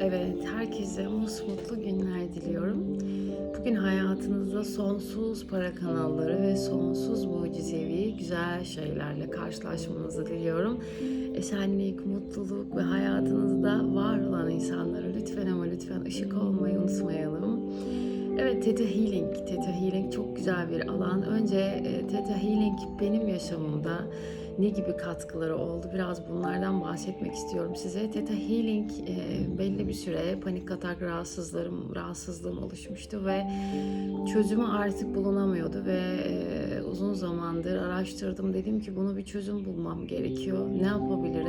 Evet, herkese mutlu günler diliyorum. Bugün hayatınızda sonsuz para kanalları ve sonsuz mucizevi güzel şeylerle karşılaşmanızı diliyorum. Esenlik, mutluluk ve hayatınızda var olan insanlara lütfen ama lütfen ışık olmayı unutmayalım. Evet, Theta Healing. Theta Healing çok güzel bir alan. Önce e, Theta Healing benim yaşamımda ne gibi katkıları oldu? Biraz bunlardan bahsetmek istiyorum size. Theta Healing e, belli bir süre panik atak rahatsızlarım, rahatsızlığım oluşmuştu ve çözümü artık bulunamıyordu ve e, uzun zamandır araştırdım. Dedim ki bunu bir çözüm bulmam gerekiyor. Ne yapabilirim?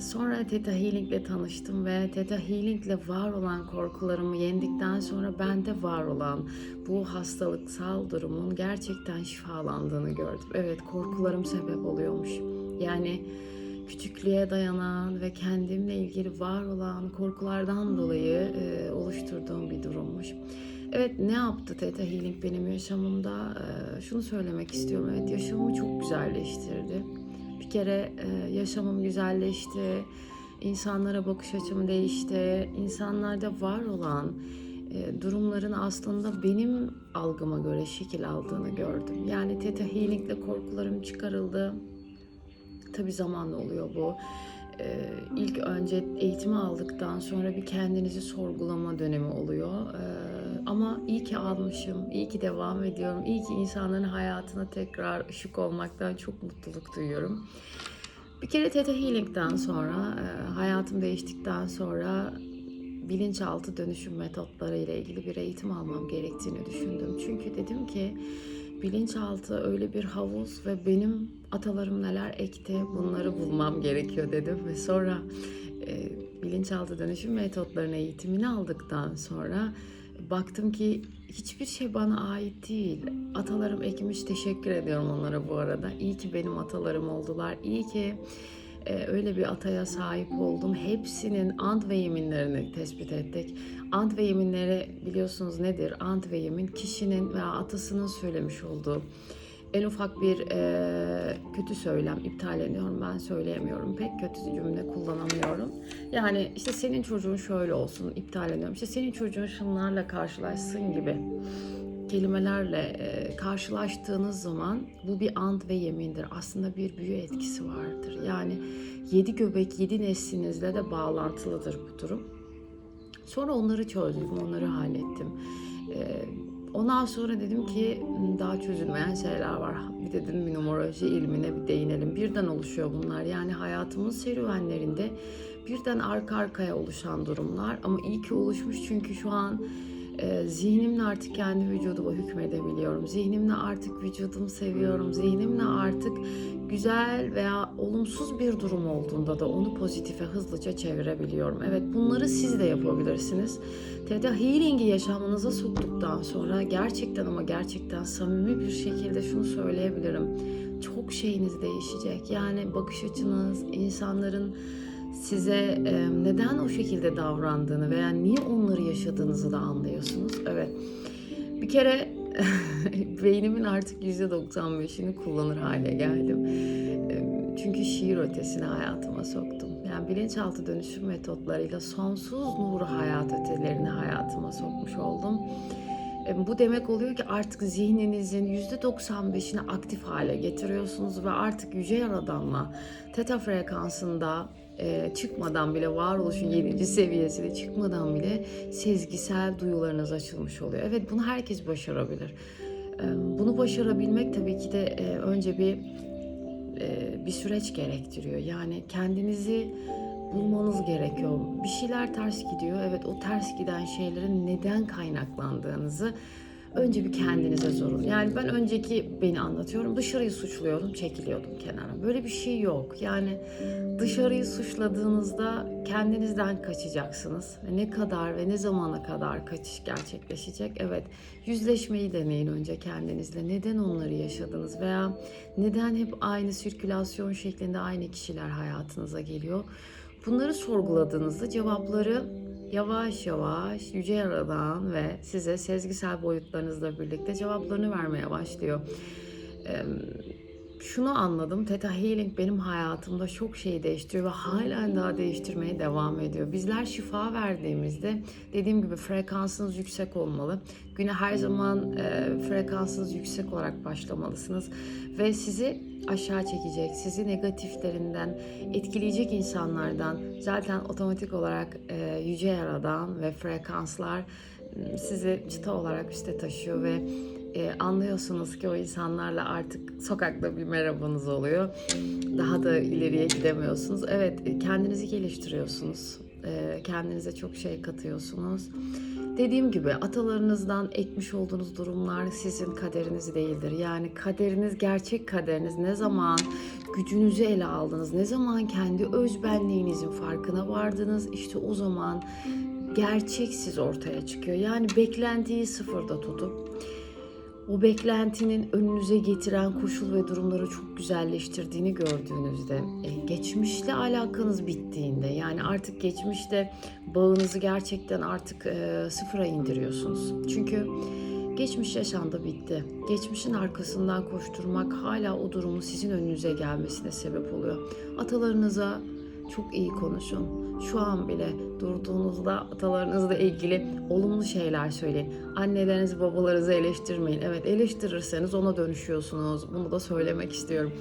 Sonra Theta Healing ile tanıştım ve Theta Healing ile var olan korkularımı yendikten sonra bende var olan bu hastalıksal durumun gerçekten şifalandığını gördüm. Evet korkularım sebep oluyormuş. Yani küçüklüğe dayanan ve kendimle ilgili var olan korkulardan dolayı e, oluşturduğum bir durummuş. Evet ne yaptı Theta Healing benim yaşamımda? Ee, şunu söylemek istiyorum. Evet yaşamımı çok güzelleştirdi. Bir kere e, yaşamım güzelleşti. İnsanlara bakış açım değişti. İnsanlarda var olan e, durumların aslında benim algıma göre şekil aldığını gördüm. Yani Theta Healing ile korkularım çıkarıldı. Tabi zamanla oluyor bu. Ee, ilk önce eğitimi aldıktan sonra bir kendinizi sorgulama dönemi oluyor. Ee, ama iyi ki almışım, iyi ki devam ediyorum, iyi ki insanların hayatına tekrar ışık olmaktan çok mutluluk duyuyorum. Bir kere Theta Healing'den sonra, e, hayatım değiştikten sonra bilinçaltı dönüşüm metotları ile ilgili bir eğitim almam gerektiğini düşündüm. Çünkü dedim ki bilinçaltı öyle bir havuz ve benim atalarım neler ekti bunları bulmam gerekiyor dedim ve sonra e, bilinçaltı dönüşüm metotlarının eğitimini aldıktan sonra baktım ki hiçbir şey bana ait değil. Atalarım ekmiş teşekkür ediyorum onlara bu arada. İyi ki benim atalarım oldular. İyi ki e, öyle bir ataya sahip oldum. Hepsinin ant ve yeminlerini tespit ettik. Ant ve yeminleri biliyorsunuz nedir? Ant ve yemin kişinin veya atasının söylemiş olduğu en ufak bir e, kötü söylem iptal ediyorum. Ben söyleyemiyorum. Pek kötü cümle kullanamıyorum. Yani işte senin çocuğun şöyle olsun iptal ediyorum. İşte senin çocuğun şunlarla karşılaşsın. gibi kelimelerle e, karşılaştığınız zaman bu bir ant ve yemindir. Aslında bir büyü etkisi vardır. Yani yedi göbek yedi neslinizle de bağlantılıdır bu durum. Sonra onları çözdüm onları hallettim. E, Ondan sonra dedim ki daha çözülmeyen şeyler var. Bir dedim numeroloji ilmine bir değinelim. Birden oluşuyor bunlar. Yani hayatımın serüvenlerinde birden arka arkaya oluşan durumlar. Ama iyi ki oluşmuş çünkü şu an e, zihnimle artık kendi vücuduma hükmedebiliyorum. Zihnimle artık vücudumu seviyorum. Zihnimle artık güzel veya olumsuz bir durum olduğunda da onu pozitife hızlıca çevirebiliyorum. Evet bunları siz de yapabilirsiniz. Theta Healing'i yaşamınıza soktuktan sonra gerçekten ama gerçekten samimi bir şekilde şunu söyleyebilirim. Çok şeyiniz değişecek. Yani bakış açınız, insanların size neden o şekilde davrandığını veya niye onları yaşadığınızı da anlıyorsunuz. Evet. Bir kere beynimin artık %95'ini kullanır hale geldim. Çünkü şiir ötesini hayatıma soktum. Yani bilinçaltı dönüşüm metotlarıyla sonsuz nuru hayat ötelerini hayatıma sokmuş oldum. Bu demek oluyor ki artık zihninizin %95'ini aktif hale getiriyorsunuz ve artık Yüce Yaradan'la teta frekansında e, çıkmadan bile varoluşun 7. seviyesine çıkmadan bile sezgisel duyularınız açılmış oluyor. Evet bunu herkes başarabilir. E, bunu başarabilmek tabii ki de e, önce bir e, bir süreç gerektiriyor. Yani kendinizi bulmanız gerekiyor. Bir şeyler ters gidiyor. Evet o ters giden şeylerin neden kaynaklandığınızı önce bir kendinize sorun. Yani ben önceki beni anlatıyorum. Dışarıyı suçluyordum, çekiliyordum kenara. Böyle bir şey yok. Yani dışarıyı suçladığınızda kendinizden kaçacaksınız. Ve ne kadar ve ne zamana kadar kaçış gerçekleşecek? Evet, yüzleşmeyi deneyin önce kendinizle. Neden onları yaşadınız veya neden hep aynı sirkülasyon şeklinde aynı kişiler hayatınıza geliyor? Bunları sorguladığınızda cevapları yavaş yavaş Yüce Yaradan ve size sezgisel boyutlarınızla birlikte cevaplarını vermeye başlıyor. Şunu anladım. Theta Healing benim hayatımda çok şey değiştiriyor ve halen daha değiştirmeye devam ediyor. Bizler şifa verdiğimizde dediğim gibi frekansınız yüksek olmalı. Güne her zaman e, frekansınız yüksek olarak başlamalısınız ve sizi aşağı çekecek, sizi negatiflerinden etkileyecek insanlardan zaten otomatik olarak e, yüce yaradan ve frekanslar sizi çıta olarak üste taşıyor ve e, anlıyorsunuz ki o insanlarla artık sokakta bir merhabanız oluyor. Daha da ileriye gidemiyorsunuz. Evet e, kendinizi geliştiriyorsunuz. E, kendinize çok şey katıyorsunuz. Dediğim gibi atalarınızdan ekmiş olduğunuz durumlar sizin kaderiniz değildir. Yani kaderiniz gerçek kaderiniz. Ne zaman gücünüzü ele aldınız, ne zaman kendi özbenliğinizin farkına vardınız işte o zaman gerçek siz ortaya çıkıyor. Yani beklentiyi sıfırda tutup o beklentinin önünüze getiren koşul ve durumları çok güzelleştirdiğini gördüğünüzde, e, geçmişle alakanız bittiğinde, yani artık geçmişte bağınızı gerçekten artık e, sıfıra indiriyorsunuz. Çünkü geçmiş yaşandı bitti. Geçmişin arkasından koşturmak hala o durumun sizin önünüze gelmesine sebep oluyor. Atalarınıza çok iyi konuşun. Şu an bile durduğunuzda atalarınızla ilgili olumlu şeyler söyleyin. Annelerinizi, babalarınızı eleştirmeyin. Evet eleştirirseniz ona dönüşüyorsunuz. Bunu da söylemek istiyorum.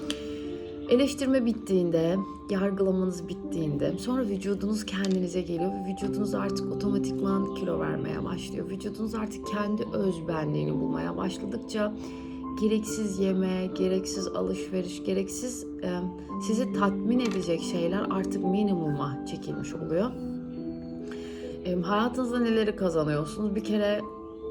Eleştirme bittiğinde, yargılamanız bittiğinde sonra vücudunuz kendinize geliyor ve vücudunuz artık otomatikman kilo vermeye başlıyor. Vücudunuz artık kendi özbenliğini bulmaya başladıkça gereksiz yeme, gereksiz alışveriş, gereksiz e, sizi tatmin edecek şeyler artık minimuma çekilmiş oluyor. E, hayatınızda neleri kazanıyorsunuz? Bir kere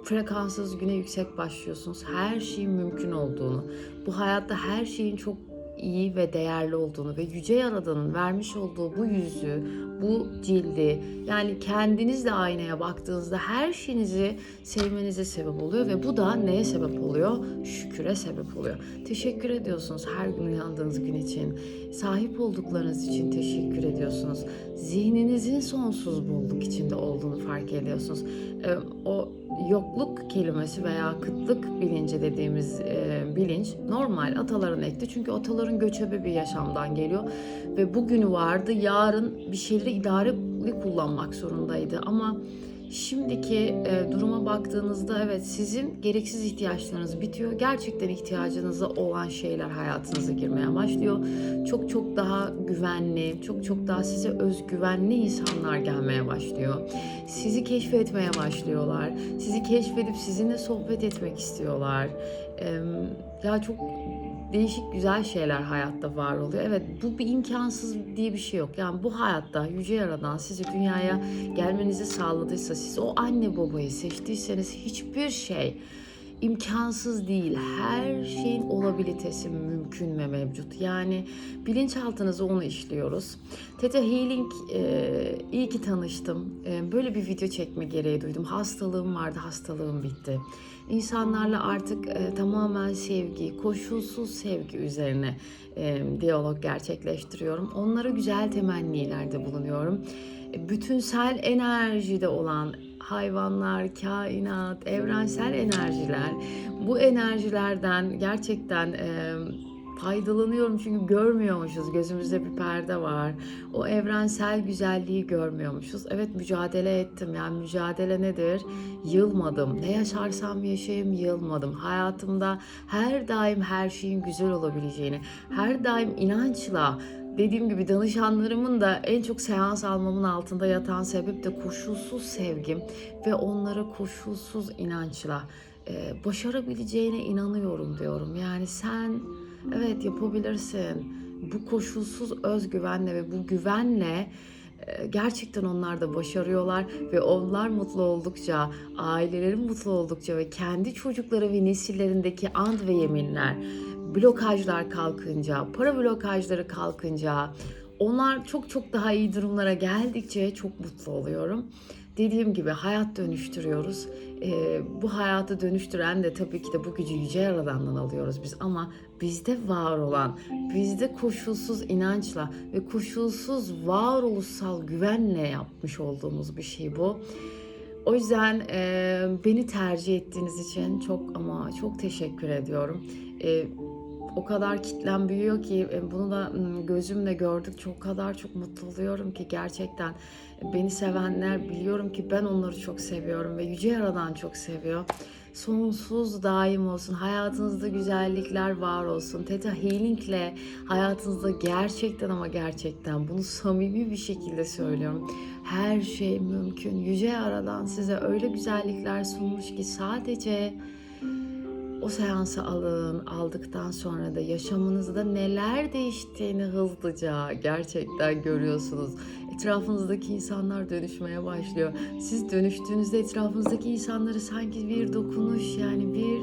frekansınız güne yüksek başlıyorsunuz. Her şeyin mümkün olduğunu, bu hayatta her şeyin çok iyi ve değerli olduğunu ve yüce yaradanın vermiş olduğu bu yüzü, bu cildi yani kendinizle aynaya baktığınızda her şeyinizi sevmenize sebep oluyor ve bu da neye sebep oluyor? Şüküre sebep oluyor. Teşekkür ediyorsunuz her gün uyandığınız gün için. Sahip olduklarınız için teşekkür ediyorsunuz. Zihninizin sonsuz bolluk içinde olduğunu fark ediyorsunuz. O yokluk kelimesi veya kıtlık bilinci dediğimiz e, bilinç normal ataların ekti. Çünkü ataların göçebe bir yaşamdan geliyor ve bugünü vardı. Yarın bir şeyleri idareli kullanmak zorundaydı ama Şimdiki e, duruma baktığınızda evet sizin gereksiz ihtiyaçlarınız bitiyor. Gerçekten ihtiyacınıza olan şeyler hayatınıza girmeye başlıyor. Çok çok daha güvenli, çok çok daha size özgüvenli insanlar gelmeye başlıyor. Sizi keşfetmeye başlıyorlar. Sizi keşfedip sizinle sohbet etmek istiyorlar. E, ya çok değişik güzel şeyler hayatta var oluyor. Evet bu bir imkansız diye bir şey yok. Yani bu hayatta Yüce Yaradan sizi dünyaya gelmenizi sağladıysa, siz o anne babayı seçtiyseniz hiçbir şey imkansız değil. Her şeyin olabilitesi mümkün ve mevcut. Yani bilinçaltınıza onu işliyoruz. Teta Healing e, iyi ki tanıştım. E, böyle bir video çekme gereği duydum. Hastalığım vardı, hastalığım bitti. İnsanlarla artık e, tamamen sevgi, koşulsuz sevgi üzerine e, diyalog gerçekleştiriyorum. Onlara güzel temennilerde bulunuyorum. E, bütünsel enerjide olan hayvanlar, kainat, evrensel enerjiler. Bu enerjilerden gerçekten e, faydalanıyorum çünkü görmüyormuşuz. Gözümüzde bir perde var. O evrensel güzelliği görmüyormuşuz. Evet mücadele ettim. Yani mücadele nedir? Yılmadım. Ne yaşarsam yaşayayım yılmadım. Hayatımda her daim her şeyin güzel olabileceğini, her daim inançla dediğim gibi danışanlarımın da en çok seans almamın altında yatan sebep de koşulsuz sevgim ve onlara koşulsuz inançla başarabileceğine inanıyorum diyorum. Yani sen evet yapabilirsin. Bu koşulsuz özgüvenle ve bu güvenle e, gerçekten onlar da başarıyorlar ve onlar mutlu oldukça, aileleri mutlu oldukça ve kendi çocukları ve nesillerindeki ant ve yeminler blokajlar kalkınca, para blokajları kalkınca, onlar çok çok daha iyi durumlara geldikçe çok mutlu oluyorum. Dediğim gibi hayat dönüştürüyoruz. Ee, bu hayatı dönüştüren de tabii ki de bu gücü yüce yaradandan alıyoruz biz ama bizde var olan, bizde koşulsuz inançla ve koşulsuz varoluşsal güvenle yapmış olduğumuz bir şey bu. O yüzden e, beni tercih ettiğiniz için çok ama çok teşekkür ediyorum. E, o kadar kitlem büyüyor ki e, bunu da gözümle gördük. Çok kadar çok mutlu oluyorum ki gerçekten beni sevenler biliyorum ki ben onları çok seviyorum ve Yüce Yaradan çok seviyor. Sonsuz daim olsun. Hayatınızda güzellikler var olsun. Theta Healing ile hayatınızda gerçekten ama gerçekten bunu samimi bir şekilde söylüyorum. Her şey mümkün. Yüce Yaradan size öyle güzellikler sunmuş ki sadece o seansı alın, aldıktan sonra da yaşamınızda neler değiştiğini hızlıca gerçekten görüyorsunuz. Etrafınızdaki insanlar dönüşmeye başlıyor. Siz dönüştüğünüzde etrafınızdaki insanları sanki bir dokunuş yani bir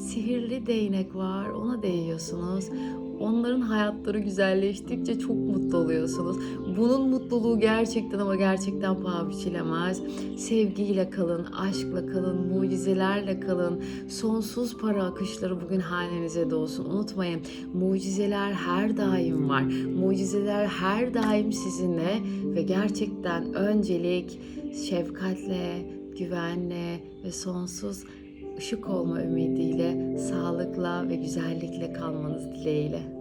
sihirli değnek var ona değiyorsunuz. Onların hayatları güzelleştikçe çok mutlu oluyorsunuz. Bunun mutluluğu gerçekten ama gerçekten paha biçilemez. Sevgiyle kalın, aşkla kalın, mucizelerle kalın. Sonsuz para akışları bugün hanenize dolsun. Unutmayın mucizeler her daim var. Mucizeler her daim sizinle ve gerçekten öncelik şefkatle, güvenle ve sonsuz ışık olma ümidiyle, sağlıkla ve güzellikle kalmanız dileğiyle.